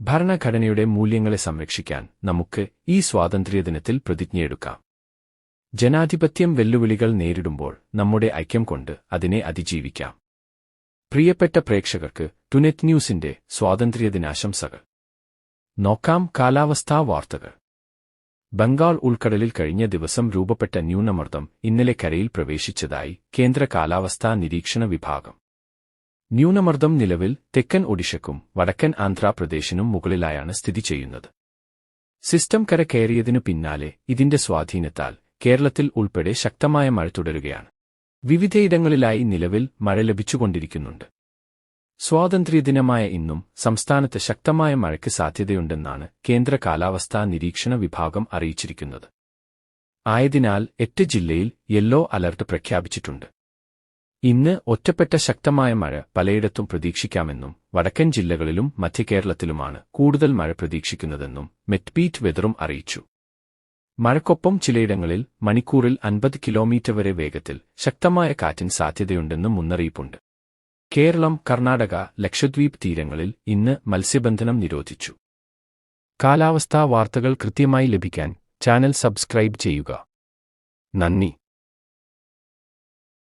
ഭരണഘടനയുടെ മൂല്യങ്ങളെ സംരക്ഷിക്കാൻ നമുക്ക് ഈ സ്വാതന്ത്ര്യദിനത്തിൽ പ്രതിജ്ഞയെടുക്കാം. ജനാധിപത്യം വെല്ലുവിളികൾ നേരിടുമ്പോൾ നമ്മുടെ ഐക്യം കൊണ്ട് അതിനെ അതിജീവിക്കാം. പ്രിയപ്പെട്ട പ്രേക്ഷകർക്ക് ടുനെറ്റ് ന്യൂസിന്റെ സ്വാതന്ത്ര്യദിനാശംസകൾ. നോക്കാം കാലാവസ്ഥാ വാർത്തകൾ. ബംഗാൾ ഉൾക്കടലിൽ കഴിഞ്ഞ ദിവസം രൂപപ്പെട്ട ന്യൂനമർദ്ദം ഇന്നലെ കരയിൽ പ്രവേശിച്ചതായി കേന്ദ്ര കാലാവസ്ഥാ നിരീക്ഷണ വിഭാഗം. ന്യൂനമർദ്ദം നിലവിൽ തെക്കൻ ഒഡീഷയ്ക്കും വടക്കൻ ആന്ധ്രാപ്രദേശിനും മുകളിലായാണ് സ്ഥിതി ചെയ്യുന്നത്. സിസ്റ്റം കര കയറിയതിനു പിന്നാലെ ഇതിന്റെ സ്വാധീനത്താൽ കേരളത്തിൽ ഉൾപ്പെടെ ശക്തമായ മഴ തുടരുകയാണ്. വിവിധയിടങ്ങളിലായി നിലവിൽ മഴ ലഭിച്ചുകൊണ്ടിരിക്കുന്നുണ്ട്. സ്വാതന്ത്ര്യദിനമായ ഇന്നും സംസ്ഥാനത്ത് ശക്തമായ മഴയ്ക്ക് സാധ്യതയുണ്ടെന്നാണ് കേന്ദ്ര കാലാവസ്ഥാ നിരീക്ഷണ വിഭാഗം അറിയിച്ചിരിക്കുന്നത്. ആയതിനാൽ എട്ട് ജില്ലയിൽ യെല്ലോ അലർട്ട് പ്രഖ്യാപിച്ചിട്ടുണ്ട്. ഇന്ന് ഒറ്റപ്പെട്ട ശക്തമായ മഴ പലയിടത്തും പ്രതീക്ഷിക്കാമെന്നും വടക്കൻ ജില്ലകളിലും മധ്യകേരളത്തിലുമാണ് കൂടുതൽ മഴ പ്രതീക്ഷിക്കുന്നതെന്നും മെറ്റ്ബീറ്റ് വെതറും അറിയിച്ചു. മഴക്കൊപ്പം ചിലയിടങ്ങളിൽ മണിക്കൂറിൽ അൻപത് കിലോമീറ്റർ വരെ വേഗത്തിൽ ശക്തമായ കാറ്റിന് സാധ്യതയുണ്ടെന്നും മുന്നറിയിപ്പുണ്ട്. കേരളം കർണാടക ലക്ഷദ്വീപ് തീരങ്ങളിൽ ഇന്ന് മത്സ്യബന്ധനം നിരോധിച്ചു. കാലാവസ്ഥാ വാർത്തകൾ കൃത്യമായി ലഭിക്കാൻ ചാനൽ സബ്സ്ക്രൈബ് ചെയ്യുക. നന്ദി.